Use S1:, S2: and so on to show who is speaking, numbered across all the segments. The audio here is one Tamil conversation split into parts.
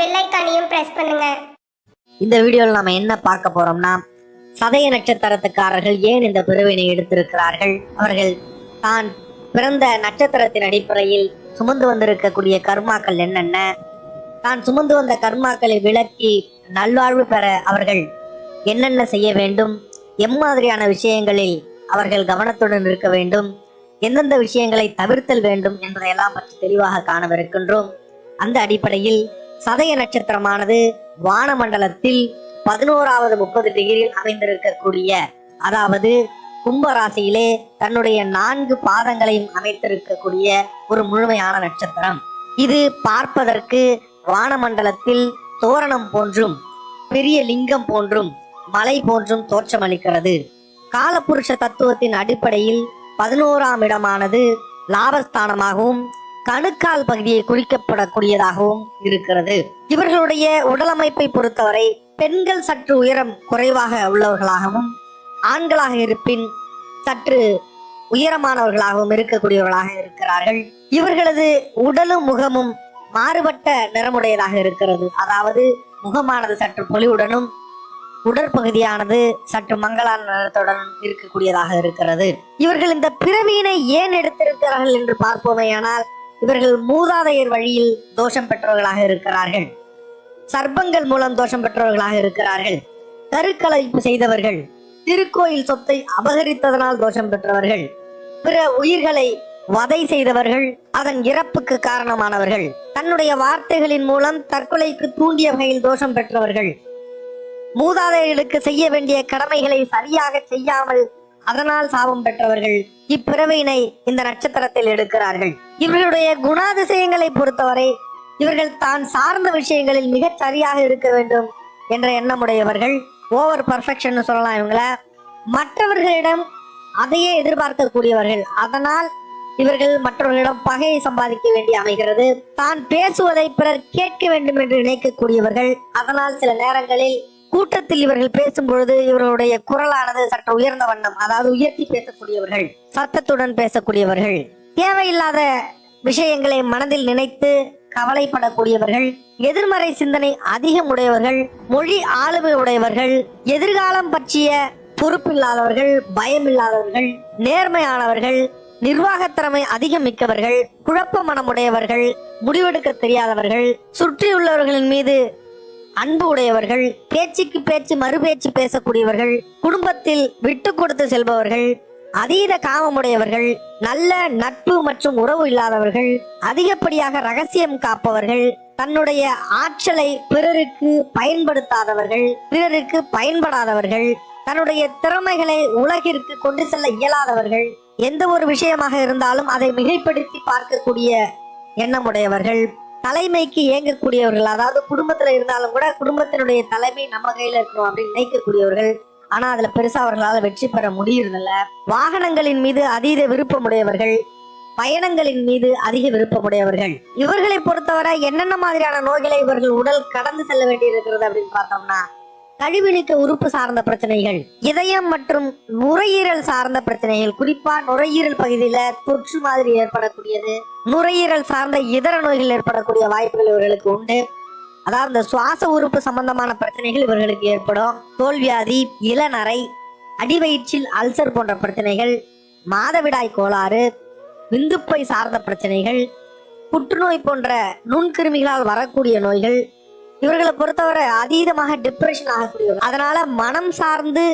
S1: பெல் ஐக்கானையும் பிரஸ் பண்ணுங்க.
S2: இந்த வீடியோவில் நாம என்ன பார்க்க போறோம்னா சதய நட்சத்திரத்துக்காரர்கள் ஏன் இந்த பிரிவினை எடுத்திருக்கிறார்கள்? அவர்கள் தான் பிறந்த நட்சத்திரத்தின் அடிப்படையில் சுமந்து வந்திருக்கக்கூடிய கர்மாக்கள் என்னென்ன? தான் சுமந்து வந்த கர்மாக்களை விளக்கி நல்வாழ்வு பெற அவர்கள் என்னென்ன செய்ய வேண்டும்? எம்மாதிரியான விஷயங்களில் அவர்கள் கவனத்துடன் இருக்க வேண்டும்? எந்தெந்த விஷயங்களை தவிர்த்தல் வேண்டும் என்பதையெல்லாம் பற்றி தெளிவாக காணவிருக்கின்றோம். அந்த அடிப்படையில் சதய நட்சத்திரமானது வானமண்டலத்தில் பதினோராவது முப்பது டிகிரியில் அமைந்திருக்கக்கூடிய அதாவது கும்பராசியிலே தன்னுடைய நான்கு பாதங்களையும் அமைத்திருக்கக்கூடிய ஒரு முழுமையான நட்சத்திரம். இது பார்ப்பதற்கு வானமண்டலத்தில் தோரணம் போன்றும் பெரிய லிங்கம் போன்றும் மலை போன்றும் தோற்றமளிக்கிறது. காலபுருஷ தத்துவத்தின் அடிப்படையில் பதினோராம் இடமானது லாபஸ்தானமாகவும் கணுக்கால் பகுதியை குறிக்கப்படக்கூடியதாகவும் இருக்கிறது. இவர்களுடைய உடலமைப்பை பொறுத்தவரை பெண்கள் சற்று உயரம் குறைவாக உள்ளவர்களாகவும் ஆண்களாக இருப்பின் சற்று உயரமானவர்களாகவும் இருக்கக்கூடியவர்களாக இருக்கிறார்கள். இவர்களது உடலும் முகமும் மாறுபட்ட நிறமுடையதாக இருக்கிறது. அதாவது முகமானது சற்று பொலிவுடனும் உடற்பகுதியானது சற்று மங்களான நிறத்துடன் இருக்கக்கூடியதாக இருக்கிறது. இவர்கள் இந்த பிறவியினை ஏன் எடுத்திருக்கிறார்கள் என்று பார்ப்போமேயானால் இவர்கள் மூதாதையர் வழியில் தோஷம் பெற்றவர்களாக இருக்கிறார்கள். சர்ப்பங்கள் மூலம் தோஷம் பெற்றவர்களாக இருக்கிறார்கள். கருக்கலைப்பு செய்தவர்கள் திருக்கோயில் சொத்தை அபகரித்ததனால் தோஷம் பெற்றவர்கள் பிற உயிர்களை வதை செய்தவர்கள் அதன் இறப்புக்கு காரணமானவர்கள் தன்னுடைய வார்த்தைகளின் மூலம் தற்கொலைக்கு தூண்டிய வகையில் தோஷம் பெற்றவர்கள். மூதாதையர்களுக்கு செய்ய வேண்டிய கடமைகளை சரியாக செய்யாமல் அதனால் சாபம் பெற்றவர்கள் இப்பிறவியினை இந்த நட்சத்திரத்தில் எடுக்கிறார்கள். இவர்களுடைய குணாதிசயங்களை பொறுத்தவரை இவர்கள் தான் சார்ந்த விஷயங்களில் மிகச் சரியாக இருக்க வேண்டும் என்ற எண்ணமுடையவர்கள். ஓவர் பர்ஃபெக்ஷன் சொல்லலாம் இவங்கள. மற்றவர்களிடம் அதையே எதிர்பார்க்கக்கூடியவர்கள். அதனால் இவர்கள் மற்றவர்களிடம் பகையை சம்பாதிக்க வேண்டி அமைகிறது. தான் பேசுவதை பிறர் கேட்க வேண்டும் என்று நினைக்கக்கூடியவர்கள். அதனால் சில நேரங்களில் கூட்டத்தில் இவர்கள் பேசும் பொழுது இவர்களுடைய குரலானது சற்று உயர்ந்த வண்ணம் அதாவது உயர்த்தி பேசக்கூடியவர்கள் சத்தத்துடன் பேசக்கூடியவர்கள். தேவையில்லாத விஷயங்களை மனதில் நினைத்து கவலைப்படக்கூடியவர்கள் எதிர்மறை சிந்தனை அதிகம் உடையவர்கள் மொழி ஆளுமை உடையவர்கள் எதிர்காலம் பற்றிய பொறுப்பில்லாதவர்கள் பயமில்லாதவர்கள் நேர்மையானவர்கள் நிர்வாகத்திறமை அதிகம் மிக்கவர்கள் குழப்ப மனமுடையவர்கள் முடிவெடுக்க தெரியாதவர்கள் சுற்றியுள்ளவர்களின் மீது அன்பு உடையவர்கள் பேச்சுக்கு பேச்சு மறுபேச்சு பேசக்கூடியவர்கள் குடும்பத்தில் விட்டு கொடுத்து செல்பவர்கள் அதீத காமமுடையவர்கள் நல்ல நட்பு மற்றும் உறவு இல்லாதவர்கள் அதிகப்படியாக ரகசியம் காப்பவர்கள் தன்னுடைய ஆற்றலை பிறருக்கு பயன்படுத்தாதவர்கள் பிறருக்கு பயன்படாதவர்கள் தன்னுடைய திறமைகளை உலகிற்கு கொண்டு செல்ல இயலாதவர்கள் எந்த ஒரு விஷயமாக இருந்தாலும் அதை மிகைப்படுத்தி பார்க்கக்கூடிய எண்ணமுடையவர்கள் தலைமைக்கு இயங்கக்கூடியவர்கள் அதாவது குடும்பத்துல இருந்தாலும் கூட குடும்பத்தினுடைய தலைமை நம்ம கையில இருக்கணும் அப்படின்னு நினைக்கக்கூடியவர்கள். ஆனா அதுல பெருசா அவர்களால் வெற்றி பெற முடியறதில்ல. வாகனங்களின் மீது அதீத விருப்பமுடையவர்கள் பயணங்களின் மீது அதிக விருப்பமுடையவர்கள். இவர்களை பொறுத்தவரை என்னென்ன மாதிரியான நோய்களை இவர்கள் உடல் கடந்து செல்ல வேண்டி இருக்கிறது அப்படின்னு பார்த்தோம்னா கழிவுநீக்க உறுப்பு சார்ந்த பிரச்சனைகள் இதயம் மற்றும் நுரையீரல் சார்ந்த பிரச்சனைகள் குறிப்பா நுரையீரல் பகுதியில தொற்று மாதிரி ஏற்படக்கூடியது நுரையீரல் சார்ந்த இதர நோய்கள் ஏற்படக்கூடிய வாய்ப்புகள் இவர்களுக்கு உண்டு. அதாவது இந்த சுவாச உறுப்பு சம்பந்தமான பிரச்சனைகள் இவர்களுக்கு ஏற்படும். தோல்வியாதி இளநரை அடிவயிற்றில் அல்சர் போன்ற பிரச்சனைகள் மாதவிடாய் கோளாறு விந்துப்பை சார்ந்த பிரச்சனைகள் புற்றுநோய் போன்ற நுண்கிருமிகளால் வரக்கூடிய நோய்கள் இவர்களை பொறுத்தவரை அதீதமாக டிப்ரெஷன் ஆகக்கூடிய அதனால மனம் சார்ந்து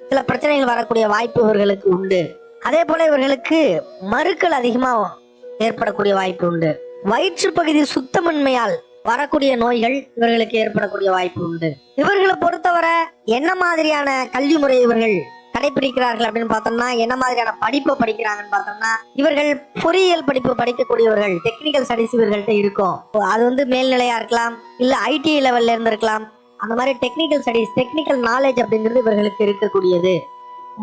S2: சில பிரச்சனைகள் வரக்கூடிய வாய்ப்பு இவர்களுக்கு உண்டு. அதே போல இவர்களுக்கு மறுக்கள் அதிகமா ஏற்படக்கூடிய வாய்ப்பு உண்டு. வயிற்று பகுதி சுத்தமின்மையால் வரக்கூடிய நோய்கள் இவர்களுக்கு ஏற்படக்கூடிய வாய்ப்பு உண்டு. இவர்களை பொறுத்தவரை என்ன மாதிரியான கல்வி முறை இவர்கள் கடைபிடிக்கிறார்கள் அப்படின்னு பார்த்தோம்னா என்ன மாதிரியான படிப்பு படிக்கிறாங்கன்னு பார்த்தோம்னா இவர்கள் பொறியியல் படிப்பு படிக்கக்கூடியவர்கள் டெக்னிக்கல் ஸ்டடிஸ் இவர்கள்ட்ட இருக்கும். அது வந்து மேல்நிலையா இருக்கலாம் இல்ல ஐடி லெவல்ல இருந்து இருக்கலாம் அந்த மாதிரி டெக்னிக்கல் ஸ்டடிஸ் டெக்னிக்கல் நாலேஜ் அப்படிங்கிறது இவர்களுக்கு இருக்கக்கூடியது.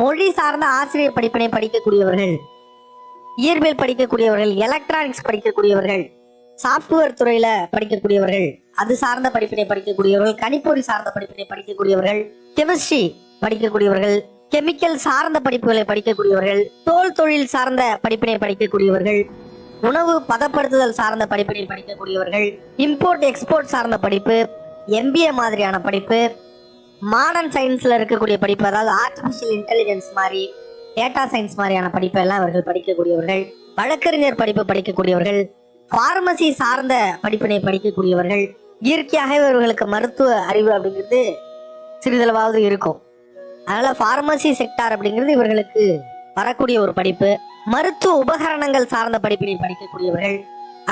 S2: மொழி சார்ந்த ஆசிரியர் படிப்பினை படிக்கக்கூடியவர்கள் இயற்பியல் படிக்கக்கூடியவர்கள் எலக்ட்ரானிக்ஸ் படிக்கக்கூடியவர்கள் சாஃப்ட்வேர் துறையில படிக்கக்கூடியவர்கள் அது சார்ந்த படிப்பினை படிக்கக்கூடியவர்கள் கணிப்பொறி சார்ந்த படிப்பினை படிக்கக்கூடியவர்கள் கெமிஸ்ட்ரி படிக்கக்கூடியவர்கள் கெமிக்கல் சார்ந்த படிப்புகளை படிக்கக்கூடியவர்கள் தோல் தொழில் சார்ந்த படிப்பினை படிக்கக்கூடியவர்கள் உணவு பதப்படுத்துதல் சார்ந்த படிப்பினை படிக்கக்கூடியவர்கள் இம்போர்ட் எக்ஸ்போர்ட் சார்ந்த படிப்பு எம்பிஏ மாதிரியான படிப்பு மாடர்ன் சயின்ஸ்ல இருக்கக்கூடிய படிப்பு அதாவது ஆர்டிபிஷியல் இன்டெலிஜென்ஸ் மாதிரி டேட்டா சயின்ஸ் மாதிரியான படிப்பை எல்லாம் அவர்கள் படிக்கக்கூடியவர்கள் வழக்கறிஞர் படிப்பு படிக்கக்கூடியவர்கள் பார்மசி சார்ந்த படிப்பினை படிக்கக்கூடியவர்கள் இயற்கையாக இவர்களுக்கு மருத்துவ அறிவு அப்படிங்கிறது சிறிதளவாவது இருக்கும். அதனால பார்மசி செக்டார் அப்படிங்கிறது இவர்களுக்கு வரக்கூடிய ஒரு படிப்பு. மருத்துவ உபகரணங்கள் சார்ந்த படிப்பினை படிக்கக்கூடியவர்கள்.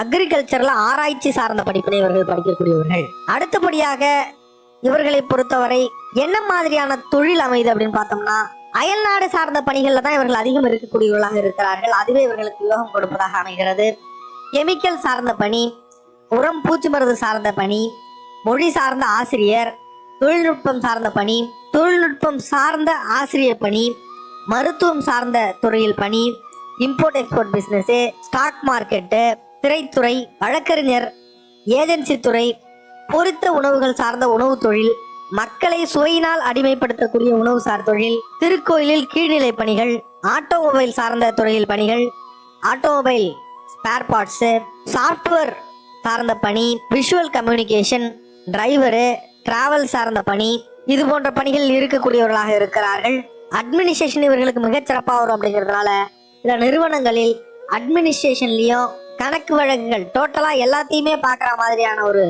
S2: அக்ரிகல்ச்சர்ல ஆராய்ச்சி சார்ந்த படிப்பினை இவர்கள் படிக்கக்கூடியவர்கள். அடுத்தபடியாக இவர்களை பொறுத்தவரை என்ன மாதிரியான தொழில் அமைது அப்படின்னு பார்த்தோம்னா அயல்நாடு சார்ந்த பணிகள்ல தான் இவர்கள் அதிகம் இருக்கக்கூடியவர்களாக இருக்கிறார்கள். அதுவே இவர்களுக்கு யோகம் கொடுப்பதாக அமைகிறது. கெமிக்கல் சார்ந்த பணி உரம் பூச்சி மருந்து சார்ந்த பணி மொழி சார்ந்த ஆசிரியர் தொழில்நுட்பம் சார்ந்த பணி தொழில்நுட்பம் சார்ந்த ஆசிரியர் பணி மருத்துவம் சார்ந்த துறையில் பணி import export business stock market திரைத்துறை வழக்கறிஞர் ஏஜென்சி துறை பொரித்த உணவுகள் சார்ந்த உணவு தொழில் மக்களை சுவையினால் அடிமைப்படுத்தக்கூடிய உணவு சார் தொழில் திருக்கோயிலில் கீழ்நிலை பணிகள் ஆட்டோமொபைல் சார்ந்த துறையில் பணிகள் ஆட்டோமொபைல் ஸ்பேர் பார்ட்ஸு சாஃப்ட்வேர் சார்ந்த பணி விஷுவல் கம்யூனிகேஷன் டிரைவரு டிராவல் சார்ந்த பணி இது போன்ற பணிகள் இருக்கக்கூடியவர்களாக இருக்கிறார்கள். அட்மினிஸ்ட்ரேஷன் இவர்களுக்கு மிகச்சிறப்பாக வரும் அப்படிங்கிறதுனால சில நிறுவனங்களில் அட்மினிஸ்ட்ரேஷன்லையும் கணக்கு வழக்குகள் டோட்டலா எல்லாத்தையுமே பார்க்குற மாதிரியான ஒரு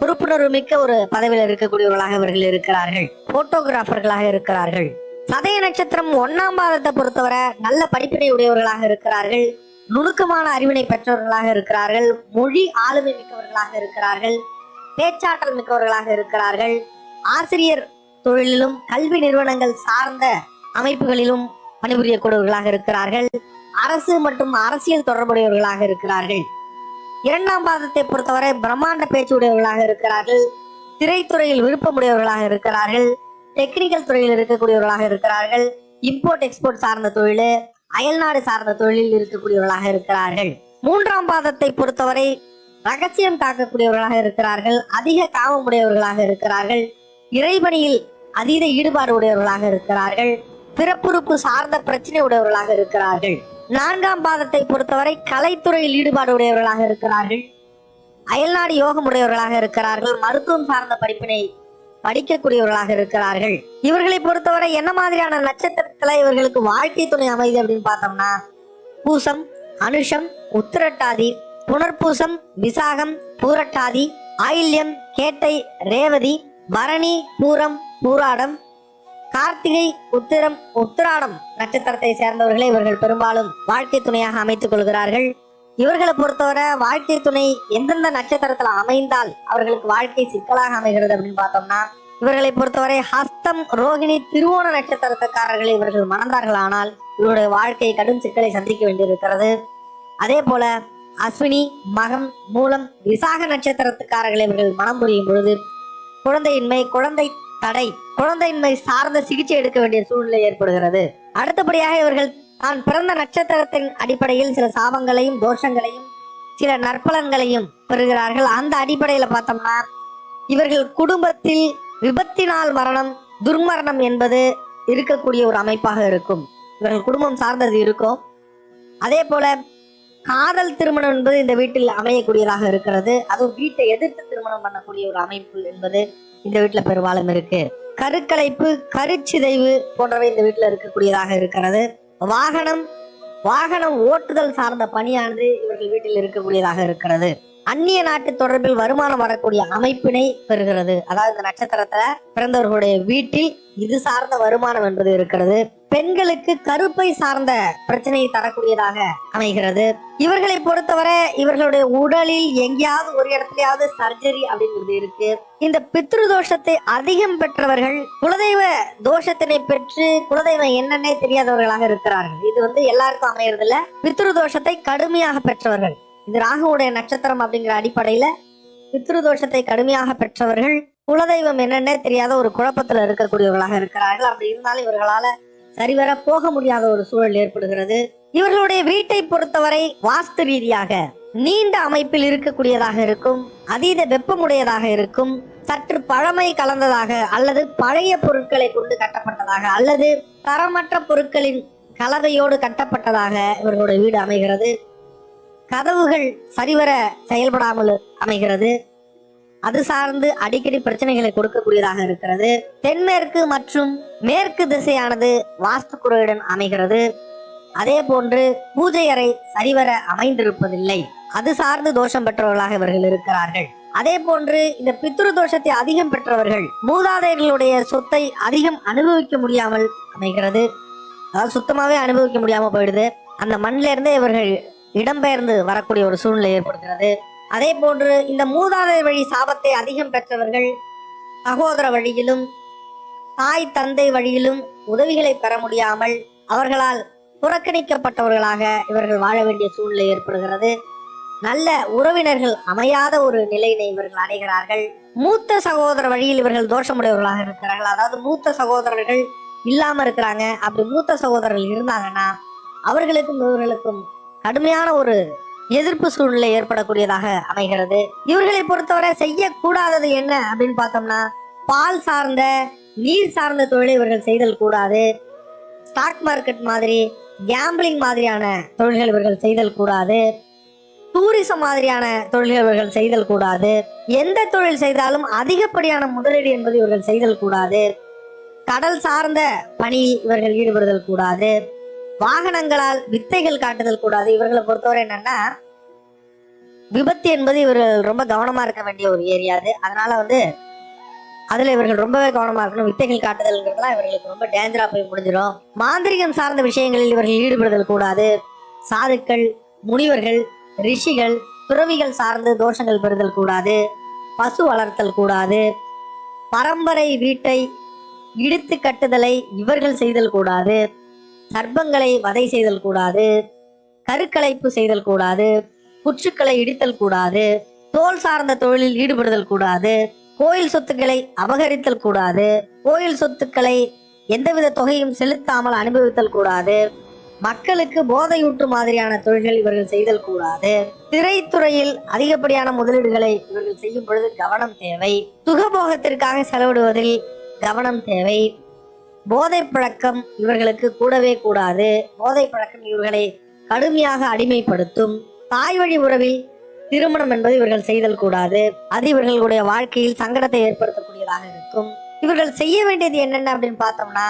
S2: பொறுப்புணர்வு மிக்க ஒரு பதவியில் இருக்கக்கூடியவர்களாக இவர்கள் இருக்கிறார்கள். போட்டோகிராஃபர்களாக இருக்கிறார்கள். சதய நட்சத்திரம் ஒன்னாம் பாதத்தை பொறுத்தவரை நல்ல படிப்பினை உடையவர்களாக இருக்கிறார்கள். நுணுக்கமான அறிவினை பெற்றவர்களாக இருக்கிறார்கள். மொழி ஆளுமை மிக்கவர்களாக இருக்கிறார்கள். பேச்சாற்றல் மிக்கவர்களாக இருக்கிறார்கள். ஆசிரியர் தொழிலிலும் கல்வி நிறுவனங்கள் சார்ந்த அமைப்புகளிலும் பணிபுரியக்கூடியவர்களாக இருக்கிறார்கள். அரசு மற்றும் அரசியல் தொடர்புடையவர்களாக இருக்கிறார்கள். இரண்டாம் பாதத்தை பொறுத்தவரை பிரம்மாண்ட பேச்சு உடையவர்களாக இருக்கிறார்கள். திரைத்துறையில் விருப்பமுடையவர்களாக இருக்கிறார்கள். டெக்னிக்கல் துறையில் இருக்கக்கூடியவர்களாக இருக்கிறார்கள். இம்போர்ட் எக்ஸ்போர்ட் சார்ந்த தொழில் அயல்நாடு சார்ந்த தொழிலில் இருக்கக்கூடியவர்களாக இருக்கிறார்கள். மூன்றாம் பாதத்தை பொறுத்தவரை ரகசியம் காக்கக்கூடியவர்களாக இருக்கிறார்கள். அதிக காமமுடையவர்களாக இருக்கிறார்கள். இறைபணியில் அதீத ஈடுபாடு உடையவர்களாக இருக்கிறார்கள். பிறப்புறுப்பு சார்ந்த பிரச்சனை உடையவர்களாக இருக்கிறார்கள். நான்காம் பாதத்தை பொறுத்தவரை கலைத்துறையில் ஈடுபாடு உடையவர்களாக இருக்கிறார்கள். அயல்நாடு யோகம் உடையவர்களாக இருக்கிறார்கள். மருத்துவம் சார்ந்த படிப்பினை படிக்கக்கூடியவர்களாக இருக்கிறார்கள். இவர்களை பொறுத்தவரை என்ன மாதிரியான நட்சத்திரத்துல இவர்களுக்கு வாழ்க்கை துணை அமைது அப்படின்னு பார்த்தோம்னா பூசம் அனுஷம் உத்திரட்டாதி புனர்பூசம் விசாகம் பூரட்டாதி ஆயில்யம் கேட்டை ரேவதி பரணி பூரம் பூராடம் கார்த்திகை உத்திரம் உத்திராடம். நட்சத்திரத்தை சேர்ந்தவர்களை இவர்கள் பெரும்பாலும் வாழ்க்கை துணையாக அமைத்துக் கொள்கிறார்கள். இவர்களை பொறுத்தவரை வாழ்க்கை துணை எந்தெந்த நட்சத்திரத்துல அமைந்தால் அவர்களுக்கு வாழ்க்கை சிக்கலாக அமைகிறது அப்படின்னு பார்த்தோம்னா இவர்களை பொறுத்தவரை ஹஸ்தம் ரோகிணி திருவோண நட்சத்திரத்துக்காரர்களை இவர்கள் மணந்தார்கள் ஆனால் இவருடைய வாழ்க்கை கடும் சிக்கலை சந்திக்க வேண்டியிருக்கிறது. அதே போல அஸ்வினி மகம் மூலம் விசாக நட்சத்திரத்துக்காரர்களை இவர்கள் மனம் புரியும் பொழுது குழந்தையின்மை குழந்தை தடை குழந்தையின்மை சார்ந்த சிகிச்சை எடுக்க வேண்டிய சூழ்நிலை ஏற்படுகிறது. அடுத்தபடியாக இவர்கள் தான் பிறந்த நட்சத்திரத்தின் அடிப்படையில் சில சாபங்களையும் தோஷங்களையும் சில நற்பலன்களையும் பெறுகிறார்கள். அந்த அடிப்படையில் பார்த்தோம்னா இவர்கள் குடும்பத்தில் விபத்தினால் மரணம் துர்மரணம் என்பது இருக்கக்கூடிய ஒரு அமைப்பாக இருக்கும். இவர்கள் குடும்பம் சார்ந்தது இருக்கும். அதே போல காதல் திருமணம் என்பது இந்த வீட்டில் அமையக்கூடியதாக இருக்கிறது. அதுவும் வீட்டை எதிர்த்து திருமணம் பண்ணக்கூடிய ஒரு அமைப்பு என்பது இந்த வீட்டுல பெரும்பாலும் இருக்கு. கருக்கலைப்பு கருச்சிதைவு போன்றவை இந்த வீட்டுல இருக்கக்கூடியதாக இருக்கிறது. வாகனம் வாகனம் ஓட்டுதல் சார்ந்த பணியானது இவர்கள் வீட்டில் இருக்கக்கூடியதாக இருக்கிறது. அந்நிய நாட்டு தொடர்பில் வருமானம் வரக்கூடிய அமைப்பினை பெறுகிறது. அதாவது இந்த நட்சத்திரத்துல பிறந்தவர்களுடைய வீட்டில் இது சார்ந்த வருமானம் என்பது இருக்கிறது. பெண்களுக்கு கருப்பை சார்ந்த பிரச்சனையை தரக்கூடியதாக அமைகிறது. இவர்களை பொறுத்தவரை இவர்களுடைய உடலில் எங்கேயாவது ஒரு இடத்துலயாவது சர்ஜரி அப்படிங்கிறது இருக்கு. இந்த பித்ரு தோஷத்தை அதிகம் பெற்றவர்கள் குலதெய்வ தோஷத்தினை பெற்று குலதெய்வம் என்னன்னே தெரியாதவர்களாக இருக்கிறார்கள். இது வந்து எல்லாருக்கும் அமையறது இல்ல பித்ரு தோஷத்தை கடுமையாக பெற்றவர்கள். இது ராகுவுடைய நட்சத்திரம் அப்படிங்கிற அடிப்படையில பித்ருதோஷத்தை கடுமையாக பெற்றவர்கள் குலதெய்வம் என்னன்னே தெரியாத ஒரு குழப்பத்துல இருக்கக்கூடியவர்களாக இருக்கிறார்கள். அப்படி இருந்தாலும் இவர்களால சரிவர போக முடியாத ஒரு சூழல் ஏற்படுகிறது. இவர்களுடைய வீட்டை பொறுத்தவரை வாஸ்து ரீதியாக நீண்ட அமைப்பில் இருக்கக்கூடியதாக இருக்கும் அதீத வெப்பமுடையதாக இருக்கும் சற்று பழமை கலந்ததாக அல்லது பழைய பொருட்களை கொண்டு கட்டப்பட்டதாக அல்லது தரமற்ற பொருட்களின் கலவையோடு கட்டப்பட்டதாக இவர்களுடைய வீடு அமைகிறது. கதவுகள் சரிவர செயல்படாமல் அமைகிறது. அது சார்ந்து அடிக்கடி பிரச்சனைகளை கொடுக்கக்கூடியதாக இருக்கிறது. தென்மேற்கு மற்றும் மேற்கு திசையானது வாஸ்து குறையுடன் அமைகிறது. அதே போன்று பூஜை அறை சரிவர அமைந்திருப்பதில்லை. அது சார்ந்து தோஷம் பெற்றவர்களாக இவர்கள் இருக்கிறார்கள். அதே போன்று இந்த பித்ரு தோஷத்தை அதிகம் பெற்றவர்கள் மூதாதையர்களுடைய சொத்தை அதிகம் அனுபவிக்க முடியாமல் அமைகிறது. அதாவது சுத்தமாவே அனுபவிக்க முடியாம போயிடுது. அந்த மண்ணில இருந்தே இவர்கள் இடம்பெயர்ந்து வரக்கூடிய ஒரு சூழ்நிலை ஏற்படுகிறது. அதே போன்று இந்த மூதாதை வழி சாபத்தை அதிகம் பெற்றவர்கள் சகோதர வழியிலும் தாய் தந்தை வழியிலும் உதவிகளை பெற முடியாமல் அவர்களால் புறக்கணிக்கப்பட்டவர்களாக இவர்கள் வாழ வேண்டிய சூழ்நிலை ஏற்படுகிறது. நல்ல உறவினர்கள் அமையாத ஒரு நிலையினை இவர்கள் அடைகிறார்கள். மூத்த சகோதர வழியில் இவர்கள் தோஷமுடையவர்களாக இருக்கிறார்கள். அதாவது மூத்த சகோதரர்கள் இல்லாம இருக்கிறாங்க. அப்படி மூத்த சகோதரர்கள் இருந்தாங்கன்னா அவர்களுக்கும் இவர்களுக்கும் கடுமையான ஒரு எதிர்ப்பு சூழ்நிலை ஏற்படக்கூடியதாக அமைகிறது. இவர்களை பொறுத்தவரை செய்யக்கூடாதது என்ன அப்படின்னு பார்த்தோம்னா பால் சார்ந்த நீர் சார்ந்த தொழிலை இவர்கள் செய்தல் கூடாது. ஸ்டாக் மார்க்கெட் மாதிரி கேம்பிளிங் மாதிரியான தொழில்கள் இவர்கள் செய்தல் கூடாது. டூரிசம் மாதிரியான தொழில்கள் இவர்கள் செய்தல் கூடாது. எந்த தொழில் செய்தாலும் அதிகப்படியான முதலீடு என்பது இவர்கள் செய்தல் கூடாது. கடல் சார்ந்த பணி இவர்கள் ஈடுபடுதல் கூடாது. வாகனங்களால் வித்தைகள் காட்டுதல் கூடாது. இவர்களை பொறுத்தவரை என்னன்னா விபத்து என்பது இவர்கள் ரொம்ப கவனமா இருக்க வேண்டிய ஒரு ஏரியா அது. அதனால வந்து அதுல இவர்கள் ரொம்பவே கவனமா இருக்கணும். வித்தைகள் காட்டுதல்ங்கிறதுலாம் இவர்களுக்கு ரொம்ப டேஞ்சரா போய் முடிஞ்சிடும் மாந்திரிகம் சார்ந்த விஷயங்களில் இவர்கள் ஈடுபடுதல் கூடாது. சாதுக்கள் முனிவர்கள் ரிஷிகள் துறவிகள் சார்ந்து தோஷங்கள் பெறுதல் கூடாது. பசு வளர்த்தல் கூடாது. பரம்பரை வீட்டை இடித்து கட்டுதலை இவர்கள் செய்தல் கூடாது. சர்ப்பங்களை வதை செய்தல் கூடாது கருக்கலைப்பு செய்தல் கூடாது புற்றுக்களை இடித்தல் கூடாது தோல் சார்ந்த தொழிலில் ஈடுபடுதல் கூடாது கோயில் சொத்துக்களை அபகரித்தல் கூடாது கோயில் சொத்துக்களை எந்தவித தொகையும் செலுத்தாமல் அனுபவித்தல் கூடாது மக்களுக்கு போதையூட்டு மாதிரியான தொழில்கள் இவர்கள் செய்தல் கூடாது திரைத்துறையில் அதிகப்படியான முதலீடுகளை இவர்கள் செய்யும் பொழுது கவனம் தேவை சுகபோகத்திற்காக செலவிடுவதில் கவனம் தேவை. போதை பழக்கம் இவர்களுக்கு கூடவே கூடாது. போதை பழக்கம் இவர்களை கடுமையாக அடிமைப்படுத்தும். தாய் வழி உறவில் திருமணம் என்பது இவர்கள் செய்தல் கூடாது. அது இவர்களுடைய வாழ்க்கையில் சங்கடத்தை ஏற்படுத்தக்கூடியதாக இருக்கும். இவர்கள் செய்ய வேண்டியது என்னென்ன அப்படின்னு பார்த்தோம்னா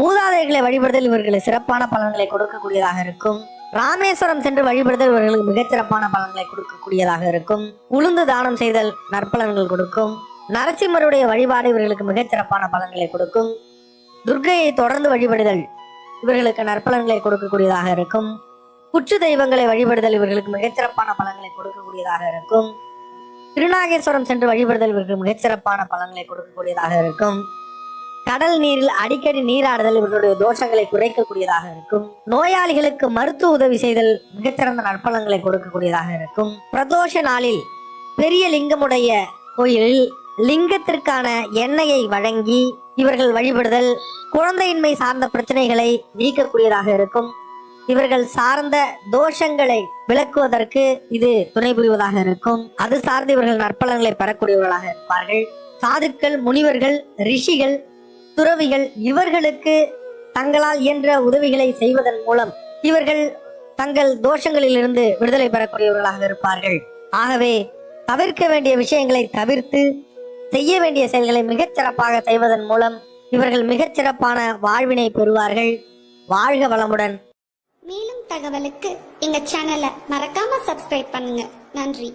S2: மூதாதையர்களை வழிபடுதல் இவர்களுக்கு சிறப்பான பலன்களை கொடுக்கக்கூடியதாக இருக்கும். ராமேஸ்வரம் சென்று வழிபடுதல் இவர்களுக்கு மிகச்சிறப்பான பலன்களை கொடுக்கக்கூடியதாக இருக்கும். உளுந்து தானம் செய்தல் நற்பலன்கள் கொடுக்கும். நரசிம்மருடைய வழிபாடு இவர்களுக்கு மிகச்சிறப்பான பலன்களை கொடுக்கும். துர்கையை தொடர்ந்து வழிபடுதல் இவர்களுக்கு நற்பலன்களை கொடுக்கக்கூடியதாக இருக்கும். குற்று தெய்வங்களை வழிபடுதல் இவர்களுக்கு மிகச்சிறப்பான பலன்களை கொடுக்கக்கூடியதாக இருக்கும். திருநாகேஸ்வரம் சென்று வழிபடுதல் இவர்களுக்கு மிகச்சிறப்பான பலன்களை கொடுக்கக்கூடியதாக இருக்கும். கடல் நீரில் அடிக்கடி நீராடுதல் இவர்களுடைய தோஷங்களை குறைக்கக்கூடியதாக இருக்கும். நோயாளிகளுக்கு மருத்துவ உதவி செய்தல் மிகச்சிறந்த நற்பலன்களை கொடுக்கக்கூடியதாக இருக்கும். பிரதோஷ நாளில் பெரிய லிங்கமுடைய கோயிலில் லிங்கத்திற்கான எண்ணெயை வழங்கி இவர்கள் வழிபடுதல் குழந்தையின்மை சார்ந்த பிரச்சனைகளை நீக்கக்கூடியதாக இருக்கும். இவர்கள் சார்ந்த தோஷங்களை விளக்குவதற்கு இது துணை புரிவதாக இருக்கும். அது சார்ந்து இவர்கள் நற்பலன்களை பெறக்கூடியவர்களாக இருப்பார்கள். சாதுக்கள் முனிவர்கள் ரிஷிகள் துறவிகள் இவர்களுக்கு தங்களால் இயன்ற உதவிகளை செய்வதன் மூலம் இவர்கள் தங்கள் தோஷங்களிலிருந்து விடுதலை பெறக்கூடியவர்களாக இருப்பார்கள். ஆகவே தவிர்க்க வேண்டிய விஷயங்களை தவிர்த்து செய்ய வேண்டிய செயல்களை மிகச் சிறப்பாக செய்வதன் மூலம் இவர்கள் மிகச் சிறப்பான வாழ்வினை பெறுவார்கள். வாழ்க வளமுடன்.
S1: மேலும் தகவலுக்கு எங்க சேனலை மறக்காம சப்ஸ்கிரைப் பண்ணுங்க. நன்றி.